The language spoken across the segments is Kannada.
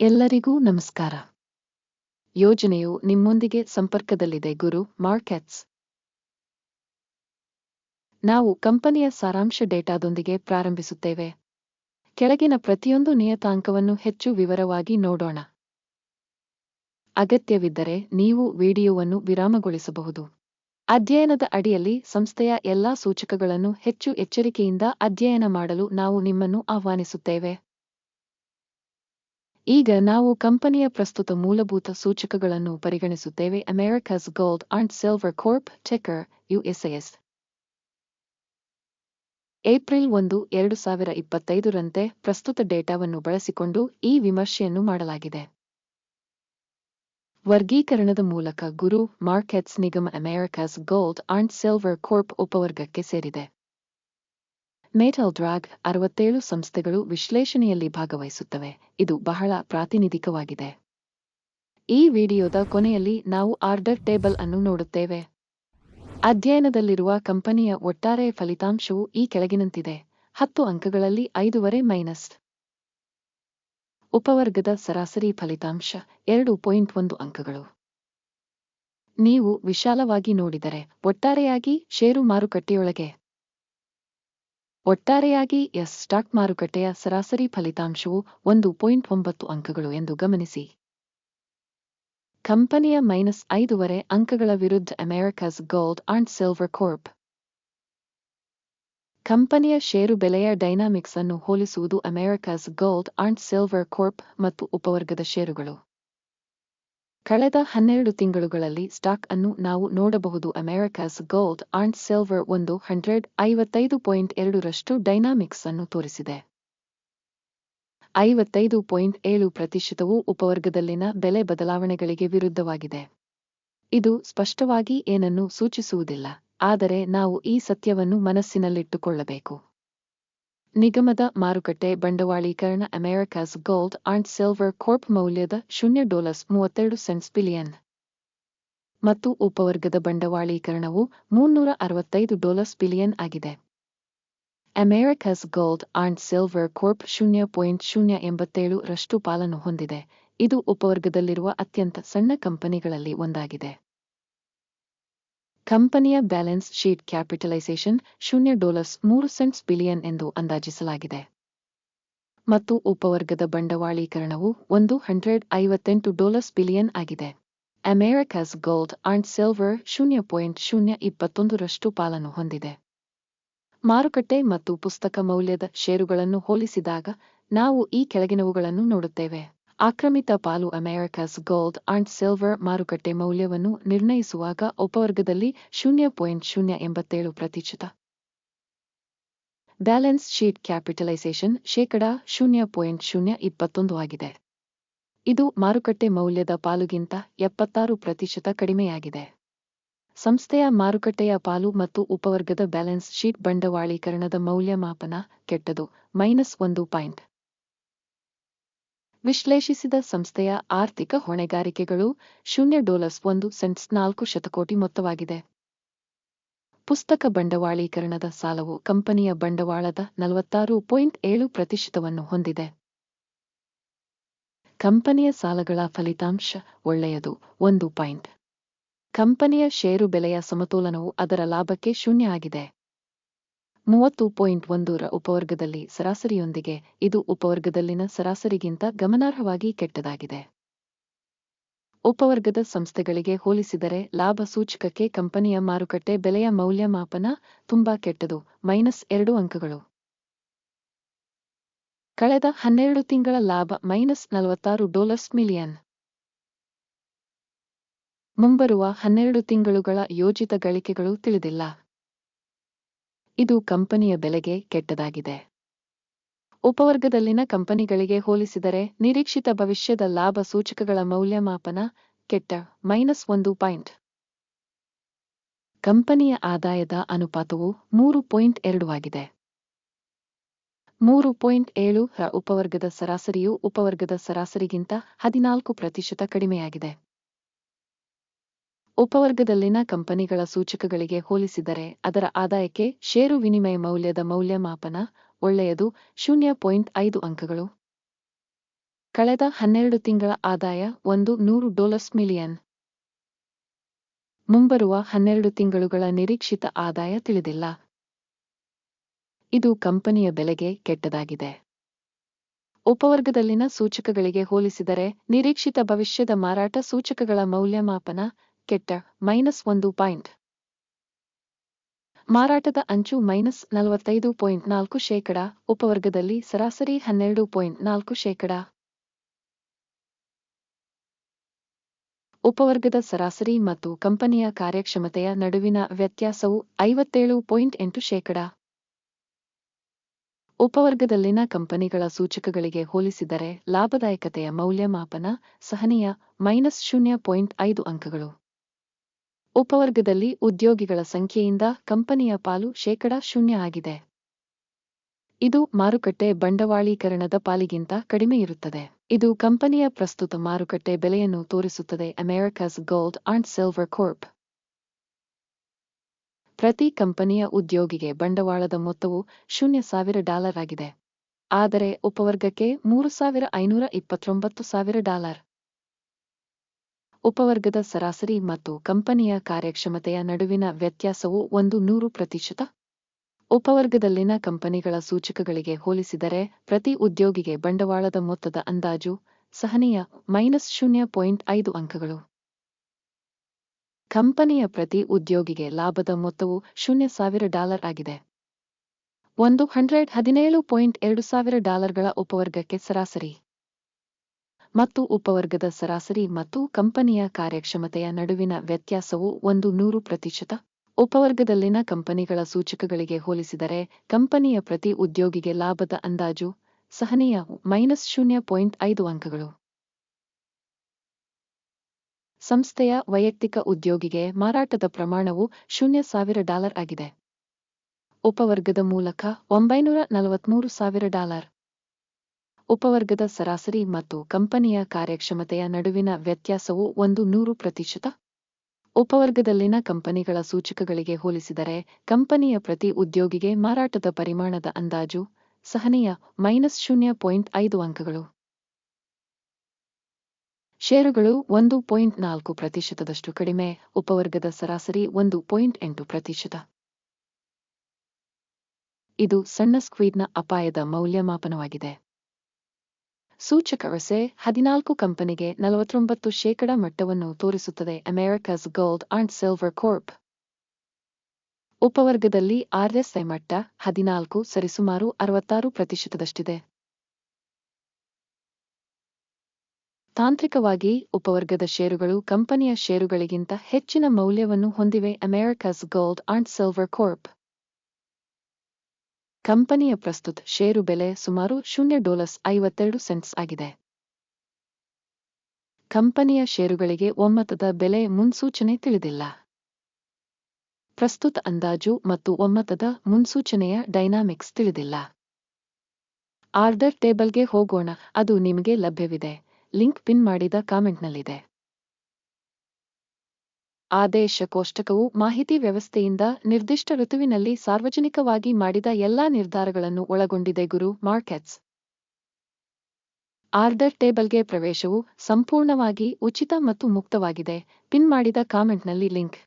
ಎಲ್ಲರಿಗೂ ನಮಸ್ಕಾರ. ಯೋಜನೆಯು ನಿಮ್ಮೊಂದಿಗೆ ಸಂಪರ್ಕದಲ್ಲಿದೆ ಗುರು ಮಾರ್ಕೆಟ್ಸ್. ನಾವು ಕಂಪನಿಯ ಸಾರಾಂಶ ಡೇಟಾದೊಂದಿಗೆ ಪ್ರಾರಂಭಿಸುತ್ತೇವೆ. ಕೆಳಗಿನ ಪ್ರತಿಯೊಂದು ನಿಯತಾಂಕವನ್ನು ಹೆಚ್ಚು ವಿವರವಾಗಿ ನೋಡೋಣ. ಅಗತ್ಯವಿದ್ದರೆ ನೀವು ವಿಡಿಯೋವನ್ನು ವಿರಾಮಗೊಳಿಸಬಹುದು. ಅಧ್ಯಯನದ ಅಡಿಯಲ್ಲಿ ಸಂಸ್ಥೆಯ ಎಲ್ಲಾ ಸೂಚಕಗಳನ್ನು ಹೆಚ್ಚು ಎಚ್ಚರಿಕೆಯಿಂದ ಅಧ್ಯಯನ ಮಾಡಲು ನಾವು ನಿಮ್ಮನ್ನು ಆಹ್ವಾನಿಸುತ್ತೇವೆ. ಈಗ ನಾವು ಕಂಪನಿಯ ಪ್ರಸ್ತುತ ಮೂಲಭೂತ ಸೂಚಕಗಳನ್ನು ಪರಿಗಣಿಸುತ್ತೇವೆ. Americas gold and silver corp ticker USS. April ಒಂದು, ಎರಡು ಸಾವಿರ ಇಪ್ಪತ್ತೈದರಂತೆ ಪ್ರಸ್ತುತ ಡೇಟಾವನ್ನು ಬಳಸಿಕೊಂಡು ಈ ವಿಮರ್ಶೆಯನ್ನು ಮಾಡಲಾಗಿದೆ. ವರ್ಗೀಕರಣದ ಮೂಲಕ ಗುರು ಮಾರ್ಕೆಟ್ಸ್ ನಿಗಮ Americas gold and silver corp ಉಪವರ್ಗಕ್ಕೆ ಸೇರಿದೆ. ಮೇಟಲ್ ಡ್ರಾಗ್ ಅರವತ್ತೇಳು ಸಂಸ್ಥೆಗಳು ವಿಶ್ಲೇಷಣೆಯಲ್ಲಿ ಭಾಗವಹಿಸುತ್ತವೆ. ಇದು ಬಹಳ ಪ್ರಾತಿನಿಧಿಕವಾಗಿದೆ. ಈ ವಿಡಿಯೋದ ಕೊನೆಯಲ್ಲಿ ನಾವು ಆರ್ಡರ್ ಟೇಬಲ್ ಅನ್ನು ನೋಡುತ್ತೇವೆ. ಅಧ್ಯಯನದಲ್ಲಿರುವ ಕಂಪನಿಯ ಒಟ್ಟಾರೆ ಫಲಿತಾಂಶವು ಈ ಕೆಳಗಿನಂತಿದೆ. ಹತ್ತು ಅಂಕಗಳಲ್ಲಿ ಐದೂವರೆ ಮೈನಸ್. ಉಪವರ್ಗದ ಸರಾಸರಿ ಫಲಿತಾಂಶ ಎರಡು ಪಾಯಿಂಟ್ ಒಂದು ಅಂಕಗಳು. ನೀವು ವಿಶಾಲವಾಗಿ ನೋಡಿದರೆ ಒಟ್ಟಾರೆಯಾಗಿ ಷೇರು ಮಾರುಕಟ್ಟೆಯೊಳಗೆ ಒಟ್ಟಾರೆಯಾಗಿ ಎಸ್ ಸ್ಟಾಕ್ ಮಾರುಕಟ್ಟೆಯ ಸರಾಸರಿ ಫಲಿತಾಂಶವು ಒಂದು ಪಾಯಿಂಟ್ ಒಂಬತ್ತು ಅಂಕಗಳು ಎಂದು ಗಮನಿಸಿ. ಕಂಪನಿಯ ಮೈನಸ್ ಐದೂವರೆ ಅಂಕಗಳ ವಿರುದ್ಧ Americas gold and silver corp. ಕಂಪನಿಯ ಷೇರು ಬೆಲೆಯ ಡೈನಾಮಿಕ್ಸ್ ಅನ್ನು ಹೋಲಿಸುವುದು Americas gold and silver corp ಮತ್ತು ಉಪವರ್ಗದ ಷೇರುಗಳು. ಕಳೆದ ಹನ್ನೆರಡು ತಿಂಗಳುಗಳಲ್ಲಿ ಸ್ಟಾಕ್ ಅನ್ನು ನಾವು ನೋಡಬಹುದು. ಅಮೆರಿಕಾಸ್ ಗೋಲ್ಡ್ ಅಂಡ್ ಸಿಲ್ವರ್ ಒಂದು ಹಂಡ್ರೆಡ್ ಐವತ್ತೈದು ಪಾಯಿಂಟ್ ಎರಡರಷ್ಟು ಡೈನಾಮಿಕ್ಸ್ ಅನ್ನು ತೋರಿಸಿದೆ. ಐವತ್ತೈದು ಪಾಯಿಂಟ್ ಏಳು ಪ್ರತಿಶತವು ಉಪವರ್ಗದಲ್ಲಿನ ಬೆಲೆ ಬದಲಾವಣೆಗಳಿಗೆ ವಿರುದ್ಧವಾಗಿದೆ. ಇದು ಸ್ಪಷ್ಟವಾಗಿ ಏನನ್ನೂ ಸೂಚಿಸುವುದಿಲ್ಲ, ಆದರೆ ನಾವು ಈ ಸತ್ಯವನ್ನು ಮನಸ್ಸಿನಲ್ಲಿಟ್ಟುಕೊಳ್ಳಬೇಕು. ನಿಗಮದ ಮಾರುಕಟ್ಟೆ ಬಂಡವಾಳೀಕರಣ Americas gold and silver corp ಮೌಲ್ಯದ ಶೂನ್ಯ ಡಾಲರ್ಸ್ ಮೂವತ್ತೆರಡು ಸೆಂಟ್ಸ್ ಬಿಲಿಯನ್. ಮತ್ತು ಉಪವರ್ಗದ ಬಂಡವಾಳೀಕರಣವು ಮುನ್ನೂರ ಅರವತ್ತೈದು ಡಾಲರ್ಸ್ ಬಿಲಿಯನ್ ಆಗಿದೆ. Americas gold and silver corp ಶೂನ್ಯ ಪಾಯಿಂಟ್ ಶೂನ್ಯ ಎಂಬತ್ತೇಳು ರಷ್ಟು ಪಾಲನ್ನು ಹೊಂದಿದೆ. ಇದು ಉಪವರ್ಗದಲ್ಲಿರುವ ಅತ್ಯಂತ ಸಣ್ಣ ಕಂಪನಿಗಳಲ್ಲಿ ಒಂದಾಗಿದೆ. ಕಂಪನಿಯ ಬ್ಯಾಲೆನ್ಸ್ ಶೀಟ್ ಕ್ಯಾಪಿಟಲೈಸೇಷನ್ ಶೂನ್ಯ ಡಾಲರ್ಸ್ ಮೂರು ಸೆಂಟ್ಸ್ ಬಿಲಿಯನ್ ಎಂದು ಅಂದಾಜಿಸಲಾಗಿದೆ. ಮತ್ತು ಉಪವರ್ಗದ ಬಂಡವಾಳೀಕರಣವು ಒಂದು ಹಂಡ್ರೆಡ್ ಐವತ್ತೆಂಟು ಡಾಲರ್ಸ್ ಬಿಲಿಯನ್ ಆಗಿದೆ. ಅಮೆರಿಕಾಸ್ ಗೋಲ್ಡ್ ಅಂಡ್ ಸಿಲ್ವರ್ ಶೂನ್ಯ ಪಾಯಿಂಟ್ ಶೂನ್ಯ ಇಪ್ಪತ್ತೊಂದರಷ್ಟು ಪಾಲನ್ನು ಹೊಂದಿದೆ. ಮಾರುಕಟ್ಟೆ ಮತ್ತು ಪುಸ್ತಕ ಮೌಲ್ಯದ ಷೇರುಗಳನ್ನು ಹೋಲಿಸಿದಾಗ ನಾವು ಈ ಕೆಳಗಿನವುಗಳನ್ನು ನೋಡುತ್ತೇವೆ. ಆಕ್ರಮಿತ ಪಾಲು ಅಮೆರಿಕಸ್ ಗೋಲ್ಡ್ ಅಂಡ್ ಸಿಲ್ವರ್ ಮಾರುಕಟ್ಟೆ ಮೌಲ್ಯವನ್ನು ನಿರ್ಣಯಿಸುವಾಗ ಉಪವರ್ಗದಲ್ಲಿ ಶೂನ್ಯ ಪಾಯಿಂಟ್ ಶೂನ್ಯ ಎಂಬತ್ತೇಳು ಪ್ರತಿಶತ. ಬ್ಯಾಲೆನ್ಸ್ ಶೀಟ್ ಕ್ಯಾಪಿಟಲೈಸೇಷನ್ ಶೇಕಡ ಶೂನ್ಯ ಪಾಯಿಂಟ್ ಶೂನ್ಯ ಇಪ್ಪತ್ತೊಂದು ಆಗಿದೆ. ಇದು ಮಾರುಕಟ್ಟೆ ಮೌಲ್ಯದ ಪಾಲುಗಿಂತ ಎಪ್ಪತ್ತಾರು ಪ್ರತಿಶತ ಕಡಿಮೆಯಾಗಿದೆ. ಸಂಸ್ಥೆಯ ಮಾರುಕಟ್ಟೆಯ ಪಾಲು ಮತ್ತು ಉಪವರ್ಗದ ಬ್ಯಾಲೆನ್ಸ್ ಶೀಟ್ ಬಂಡವಾಳೀಕರಣದ ಮೌಲ್ಯಮಾಪನ ಕೆಟ್ಟದು, ಮೈನಸ್ ಒಂದು ಪಾಯಿಂಟ್. ವಿಶ್ಲೇಷಿಸಿದ ಸಂಸ್ಥೆಯ ಆರ್ಥಿಕ ಹೊಣೆಗಾರಿಕೆಗಳು ಶೂನ್ಯ ಡೋಲರ್ಸ್ ಒಂದು ಸೆಂಟ್ಸ್ ನಾಲ್ಕು ಶತಕೋಟಿ ಮೊತ್ತವಾಗಿದೆ. ಪುಸ್ತಕ ಬಂಡವಾಳೀಕರಣದ ಸಾಲವು ಕಂಪನಿಯ ಬಂಡವಾಳದ ನಲವತ್ತಾರು ಪಾಯಿಂಟ್ ಏಳು ಪ್ರತಿಶತವನ್ನು ಹೊಂದಿದೆ. ಕಂಪನಿಯ ಸಾಲಗಳ ಫಲಿತಾಂಶ ಒಳ್ಳೆಯದು ಒಂದು ಪಾಯಿಂಟ್. ಕಂಪನಿಯ ಷೇರು ಬೆಲೆಯ ಸಮತೋಲನವು ಅದರ ಲಾಭಕ್ಕೆ ಶೂನ್ಯ ಆಗಿದೆ. ಮೂವತ್ತು ಪಾಯಿಂಟ್ ಒಂದರ ಉಪವರ್ಗದಲ್ಲಿ ಸರಾಸರಿಯೊಂದಿಗೆ ಇದು ಉಪವರ್ಗದಲ್ಲಿನ ಸರಾಸರಿಗಿಂತ ಗಮನಾರ್ಹವಾಗಿ ಕೆಟ್ಟದಾಗಿದೆ. ಉಪವರ್ಗದ ಸಂಸ್ಥೆಗಳಿಗೆ ಹೋಲಿಸಿದರೆ ಲಾಭ ಸೂಚಕಕ್ಕೆ ಕಂಪನಿಯ ಮಾರುಕಟ್ಟೆ ಬೆಲೆಯ ಮೌಲ್ಯಮಾಪನ ತುಂಬಾ ಕೆಟ್ಟದು, ಮೈನಸ್ ಎರಡು ಅಂಕಗಳು. ಕಳೆದ ಹನ್ನೆರಡು ತಿಂಗಳ ಲಾಭ ಮೈನಸ್ ನಲವತ್ತಾರು ಡಾಲರ್ಸ್ ಮಿಲಿಯನ್. ಮುಂಬರುವ ಹನ್ನೆರಡು ತಿಂಗಳುಗಳ ಯೋಜಿತ ಗಳಿಕೆಗಳು ತಿಳಿದಿಲ್ಲ. ಇದು ಕಂಪನಿಯ ಬೆಲೆಗೆ ಕೆಟ್ಟದಾಗಿದೆ. ಉಪವರ್ಗದಲ್ಲಿನ ಕಂಪನಿಗಳಿಗೆ ಹೋಲಿಸಿದರೆ ನಿರೀಕ್ಷಿತ ಭವಿಷ್ಯದ ಲಾಭ ಸೂಚಕಗಳ ಮೌಲ್ಯಮಾಪನ ಕೆಟ್ಟ, ಮೈನಸ್ ಒಂದು ಪಾಯಿಂಟ್. ಕಂಪನಿಯ ಆದಾಯದ ಅನುಪಾತವು ಮೂರು ಪಾಯಿಂಟ್ ಎರಡು ಆಗಿದೆ. ಮೂರು ಪಾಯಿಂಟ್ ಏಳು ಉಪವರ್ಗದ ಸರಾಸರಿಯು ಉಪವರ್ಗದ ಸರಾಸರಿಗಿಂತ ಹದಿನಾಲ್ಕು ಪ್ರತಿಶತ ಕಡಿಮೆಯಾಗಿದೆ. ಉಪವರ್ಗದಲ್ಲಿನ ಕಂಪನಿಗಳ ಸೂಚಕಗಳಿಗೆ ಹೋಲಿಸಿದರೆ ಅದರ ಆದಾಯಕ್ಕೆ ಷೇರು ವಿನಿಮಯ ಮೌಲ್ಯದ ಮೌಲ್ಯಮಾಪನ ಒಳ್ಳೆಯದು. ಶೂನ್ಯ ಪಾಯಿಂಟ್ ಐದು ಅಂಕಗಳು. ಕಳೆದ ಹನ್ನೆರಡು ತಿಂಗಳ ಆದಾಯ ಒಂದು ನೂರು ಡಾಲರ್ಸ್ ಮಿಲಿಯನ್. ಮುಂಬರುವ ಹನ್ನೆರಡು ತಿಂಗಳುಗಳ ನಿರೀಕ್ಷಿತ ಆದಾಯ ತಿಳಿದಿಲ್ಲ. ಇದು ಕಂಪನಿಯ ಬೆಲೆಗೆ ಕೆಟ್ಟದಾಗಿದೆ. ಉಪವರ್ಗದಲ್ಲಿನ ಸೂಚಕಗಳಿಗೆ ಹೋಲಿಸಿದರೆ ನಿರೀಕ್ಷಿತ ಭವಿಷ್ಯದ ಮಾರಾಟ ಸೂಚಕಗಳ ಮೌಲ್ಯಮಾಪನ ಕೆಟ್ಟ ಮೈನಸ್ ಒಂದು ಪಾಯಿಂಟ್. ಮಾರಾಟದ ಅಂಚು ಮೈನಸ್ ನಲವತ್ತೈದು ಪಾಯಿಂಟ್ ನಾಲ್ಕು ಶೇಕಡ, ಉಪವರ್ಗದಲ್ಲಿ ಸರಾಸರಿ ಹನ್ನೆರಡು ಪಾಯಿಂಟ್ ನಾಲ್ಕು ಶೇಕಡ. ಉಪವರ್ಗದ ಸರಾಸರಿ ಮತ್ತು ಕಂಪನಿಯ ಕಾರ್ಯಕ್ಷಮತೆಯ ನಡುವಿನ ವ್ಯತ್ಯಾಸವು ಐವತ್ತೇಳು ಪಾಯಿಂಟ್ ಎಂಟು ಶೇಕಡ. ಉಪವರ್ಗದಲ್ಲಿನ ಕಂಪನಿಗಳ ಸೂಚಕಗಳಿಗೆ ಹೋಲಿಸಿದರೆ ಲಾಭದಾಯಕತೆಯ ಮೌಲ್ಯಮಾಪನ ಸಹನೀಯ ಮೈನಸ್ ಶೂನ್ಯ ಪಾಯಿಂಟ್ ಐದು ಅಂಕಗಳು. ಉಪವರ್ಗದಲ್ಲಿ ಉದ್ಯೋಗಿಗಳ ಸಂಖ್ಯೆಯಿಂದ ಕಂಪನಿಯ ಪಾಲು ಶೇಕಡ ಶೂನ್ಯ ಆಗಿದೆ. ಇದು ಮಾರುಕಟ್ಟೆ ಬಂಡವಾಳೀಕರಣದ ಪಾಲಿಗಿಂತ ಕಡಿಮೆ ಇರುತ್ತದೆ. ಇದು ಕಂಪನಿಯ ಪ್ರಸ್ತುತ ಮಾರುಕಟ್ಟೆ ಬೆಲೆಯನ್ನು ತೋರಿಸುತ್ತದೆ. Americas gold and silver corp. ಪ್ರತಿ ಕಂಪನಿಯ ಉದ್ಯೋಗಿಗೆ ಬಂಡವಾಳದ ಮೊತ್ತವು ಶೂನ್ಯ ಸಾವಿರ ಡಾಲರ್ ಆಗಿದೆ. ಆದರೆ ಉಪವರ್ಗಕ್ಕೆ ಮೂರು ಸಾವಿರ ಐನೂರ ಇಪ್ಪತ್ತೊಂಬತ್ತು ಸಾವಿರ ಡಾಲರ್. ಉಪವರ್ಗದ ಸರಾಸರಿ ಮತ್ತು ಕಂಪನಿಯ ಕಾರ್ಯಕ್ಷಮತೆಯ ನಡುವಿನ ವ್ಯತ್ಯಾಸವು ಒಂದು ನೂರು ಪ್ರತಿಶತ? ಉಪವರ್ಗದಲ್ಲಿನ ಕಂಪನಿಗಳ ಸೂಚಕಗಳಿಗೆ ಹೋಲಿಸಿದರೆ ಪ್ರತಿ ಉದ್ಯೋಗಿಗೆ ಬಂಡವಾಳದ ಮೊತ್ತದ ಅಂದಾಜು ಸಹನೀಯ ಮೈನಸ್ ಶೂನ್ಯ ಪಾಯಿಂಟ್ ಐದು ಅಂಕಗಳು. ಕಂಪನಿಯ ಪ್ರತಿ ಉದ್ಯೋಗಿಗೆ ಲಾಭದ ಮೊತ್ತವು ಶೂನ್ಯ ಸಾವಿರ ಡಾಲರ್ ಆಗಿದೆ. ಒಂದು ಹಂಡ್ರೆಡ್ ಹದಿನೇಳು ಪಾಯಿಂಟ್ ಎರಡು ಸಾವಿರ ಡಾಲರ್ಗಳ ಉಪವರ್ಗಕ್ಕೆ ಸರಾಸರಿ. ಮತ್ತು ಉಪವರ್ಗದ ಸರಾಸರಿ ಮತ್ತು ಕಂಪನಿಯ ಕಾರ್ಯಕ್ಷಮತೆಯ ನಡುವಿನ ವ್ಯತ್ಯಾಸವು ಒಂದು ನೂರು ಪ್ರತಿಶತ. ಉಪವರ್ಗದಲ್ಲಿನ ಕಂಪನಿಗಳ ಸೂಚಕಗಳಿಗೆ ಹೋಲಿಸಿದರೆ, ಕಂಪನಿಯ ಪ್ರತಿ ಉದ್ಯೋಗಿಗೆ ಲಾಭದ ಅಂದಾಜು ಸಹನೀಯ ಮೈನಸ್ ಶೂನ್ಯ ಪಾಯಿಂಟ್ ಐದು ಅಂಕಗಳು. ಸಂಸ್ಥೆಯ ವೈಯಕ್ತಿಕ ಉದ್ಯೋಗಿಗೆ ಮಾರಾಟದ ಪ್ರಮಾಣವು ಶೂನ್ಯ ಸಾವಿರ ಡಾಲರ್ ಆಗಿದೆ. ಉಪವರ್ಗದ ಮೂಲಕ ಒಂಬೈನೂರ ನಲವತ್ಮೂರು ಸಾವಿರ ಡಾಲರ್. ಉಪವರ್ಗದ ಸರಾಸರಿ ಮತ್ತು ಕಂಪನಿಯ ಕಾರ್ಯಕ್ಷಮತೆಯ ನಡುವಿನ ವ್ಯತ್ಯಾಸವು ಒಂದು ನೂರು ಪ್ರತಿಶತ? ಉಪವರ್ಗದಲ್ಲಿನ ಕಂಪನಿಗಳ ಸೂಚಕಗಳಿಗೆ ಹೋಲಿಸಿದರೆ, ಕಂಪನಿಯ ಪ್ರತಿ ಉದ್ಯೋಗಿಗೆ ಮಾರಾಟದ ಪರಿಮಾಣದ ಅಂದಾಜು ಸಹನೀಯ ಮೈನಸ್ ಶೂನ್ಯ ಪಾಯಿಂಟ್ ಐದು ಅಂಕಗಳು. ಷೇರುಗಳು ಒಂದು ಪಾಯಿಂಟ್ ನಾಲ್ಕು ಪ್ರತಿಶತದಷ್ಟು ಕಡಿಮೆ, ಉಪವರ್ಗದ ಸರಾಸರಿ ಒಂದು ಪಾಯಿಂಟ್ ಎಂಟು ಪ್ರತಿಶತ. ಇದು ಸಣ್ಣ ಸ್ಕ್ವೀಡ್ನ ಅಪಾಯದ ಮೌಲ್ಯಮಾಪನವಾಗಿದೆ. ಸೂಚಕ ವಸೆ ಹದಿನಾಲ್ಕು ಕಂಪನಿಗೆ ನಲವತ್ತೊಂಬತ್ತು ಶೇಕಡ ಮಟ್ಟವನ್ನು ತೋರಿಸುತ್ತದೆ Americas gold and silver corp. ಉಪವರ್ಗದಲ್ಲಿ RSI ಮಟ್ಟ ಹದಿನಾಲ್ಕು ಸರಿಸುಮಾರು ಅರವತ್ತಾರು ಪ್ರತಿಶತದಷ್ಟಿದೆ. ತಾಂತ್ರಿಕವಾಗಿ ಉಪವರ್ಗದ ಷೇರುಗಳು ಕಂಪನಿಯ ಷೇರುಗಳಿಗಿಂತ ಹೆಚ್ಚಿನ ಮೌಲ್ಯವನ್ನು ಹೊಂದಿವೆ Americas gold and silver corp. ಕಂಪನಿಯ ಪ್ರಸ್ತುತ ಷೇರು ಬೆಲೆ ಸುಮಾರು ಶೂನ್ಯ ಡಾಲರ್ಸ್ ಐವತ್ತೆರಡು ಸೆಂಟ್ಸ್ ಆಗಿದೆ. ಕಂಪನಿಯ ಷೇರುಗಳಿಗೆ ಒಮ್ಮತದ ಬೆಲೆ ಮುನ್ಸೂಚನೆ ತಿಳಿದಿಲ್ಲ. ಪ್ರಸ್ತುತ ಅಂದಾಜು ಮತ್ತು ಒಮ್ಮತದ ಮುನ್ಸೂಚನೆಯ ಡೈನಾಮಿಕ್ಸ್ ತಿಳಿದಿಲ್ಲ. ಆರ್ಡರ್ ಟೇಬಲ್ಗೆ ಹೋಗೋಣ, ಅದು ನಿಮಗೆ ಲಭ್ಯವಿದೆ. ಲಿಂಕ್ ಪಿನ್ ಮಾಡಿದ ಕಾಮೆಂಟ್ನಲ್ಲಿದೆ. ಆದೇಶ ಕೋಷ್ಟಕವು ಮಾಹಿತಿ ವ್ಯವಸ್ಥೆಯಿಂದ ನಿರ್ದಿಷ್ಟ ಋತುವಿನಲ್ಲಿ ಸಾರ್ವಜನಿಕವಾಗಿ ಮಾಡಿದ ಎಲ್ಲಾ ನಿರ್ಧಾರಗಳನ್ನು ಒಳಗೊಂಡಿದೆ ಗುರು ಮಾರ್ಕೆಟ್ಸ್. ಆರ್ಡರ್ ಟೇಬಲ್ಗೆ ಪ್ರವೇಶವು ಸಂಪೂರ್ಣವಾಗಿ ಉಚಿತ ಮತ್ತು ಮುಕ್ತವಾಗಿದೆ. ಪಿನ್ ಮಾಡಿದ ಕಾಮೆಂಟ್ನಲ್ಲಿ ಲಿಂಕ್.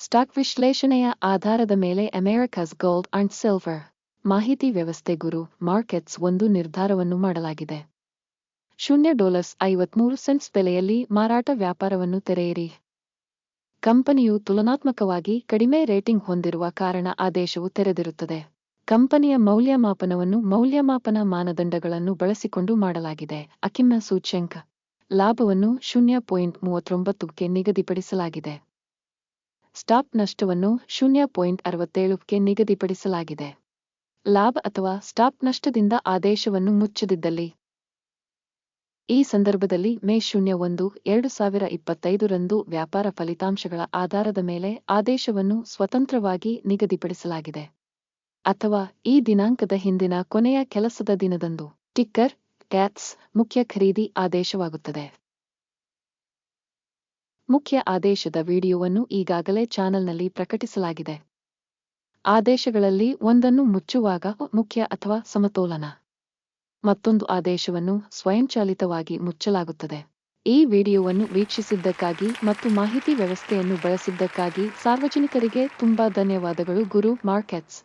ಸ್ಟಾಕ್ ವಿಶ್ಲೇಷಣೆಯ ಆಧಾರದ ಮೇಲೆ ಅಮೆರಿಕಸ್ ಗೋಲ್ಡ್ ಅಂಡ್ ಸಿಲ್ವರ್ ಮಾಹಿತಿ ವ್ಯವಸ್ಥೆ ಗುರು ಮಾರ್ಕೆಟ್ಸ್ ಒಂದು ನಿರ್ಧಾರವನ್ನು ಮಾಡಲಾಗಿದೆ. ಶೂನ್ಯ ಡಾಲರ್ಸ್ ಐವತ್ಮೂರು ಸೆಂಟ್ಸ್ ಬೆಲೆಯಲ್ಲಿ ಮಾರಾಟ ವ್ಯಾಪಾರವನ್ನು ತೆರೆಯಿರಿ. ಕಂಪನಿಯು ತುಲನಾತ್ಮಕವಾಗಿ ಕಡಿಮೆ ರೇಟಿಂಗ್ ಹೊಂದಿರುವ ಕಾರಣ ಆದೇಶವು ತೆರೆದಿರುತ್ತದೆ. ಕಂಪನಿಯ ಮೌಲ್ಯಮಾಪನವನ್ನು ಮೌಲ್ಯಮಾಪನ ಮಾನದಂಡಗಳನ್ನು ಬಳಸಿಕೊಂಡು ಮಾಡಲಾಗಿದೆ. ಅಕಿಮ್ನ ಸೂಚ್ಯಂಕ. ಲಾಭವನ್ನು ಶೂನ್ಯ ಪಾಯಿಂಟ್ ಮೂವತ್ತೊಂಬತ್ತಕ್ಕೆ ನಿಗದಿಪಡಿಸಲಾಗಿದೆ. ಸ್ಟಾಪ್ ನಷ್ಟವನ್ನು ಶೂನ್ಯ ಪಾಯಿಂಟ್ ಅರವತ್ತೇಳಕ್ಕೆ ನಿಗದಿಪಡಿಸಲಾಗಿದೆ. ಲಾಭ ಅಥವಾ ಸ್ಟಾಪ್ ನಷ್ಟದಿಂದ ಆದೇಶವನ್ನು ಮುಚ್ಚದಿದ್ದಲ್ಲಿ. ಈ ಸಂದರ್ಭದಲ್ಲಿ ಮೇ ಶೂನ್ಯ ಒಂದು, ಎರಡು ಸಾವಿರ ಇಪ್ಪತ್ತೈದರಂದು ವ್ಯಾಪಾರ ಫಲಿತಾಂಶಗಳ ಆಧಾರದ ಮೇಲೆ ಆದೇಶವನ್ನು ಸ್ವತಂತ್ರವಾಗಿ ನಿಗದಿಪಡಿಸಲಾಗಿದೆ. ಅಥವಾ ಈ ದಿನಾಂಕದ ಹಿಂದಿನ ಕೊನೆಯ ಕೆಲಸದ ದಿನದಂದು. ಟಿಕ್ಕರ್ ಟ್ಯಾಕ್ಸ್ ಮುಖ್ಯ ಖರೀದಿ ಆದೇಶವಾಗುತ್ತದೆ. ಮುಖ್ಯ ಆದೇಶದ ವಿಡಿಯೋವನ್ನು ಈಗಾಗಲೇ ಚಾನೆಲ್ನಲ್ಲಿ ಪ್ರಕಟಿಸಲಾಗಿದೆ. ಆದೇಶಗಳಲ್ಲಿ ಒಂದನ್ನು ಮುಚ್ಚುವಾಗ ಮುಖ್ಯ ಅಥವಾ ಸಮತೋಲನ. ಮತ್ತೊಂದು ಆದೇಶವನ್ನು ಸ್ವಯಂಚಾಲಿತವಾಗಿ ಮುಚ್ಚಲಾಗುತ್ತದೆ. ಈ ವಿಡಿಯೋವನ್ನು ವೀಕ್ಷಿಸಿದ್ದಕ್ಕಾಗಿ ಮತ್ತು ಮಾಹಿತಿ ವ್ಯವಸ್ಥೆಯನ್ನು ಬಳಸಿದ್ದಕ್ಕಾಗಿ ಸಾರ್ವಜನಿಕರಿಗೆ ತುಂಬಾ ಧನ್ಯವಾದಗಳು. ಗುರು ಮಾರ್ಕೆಟ್ಸ್.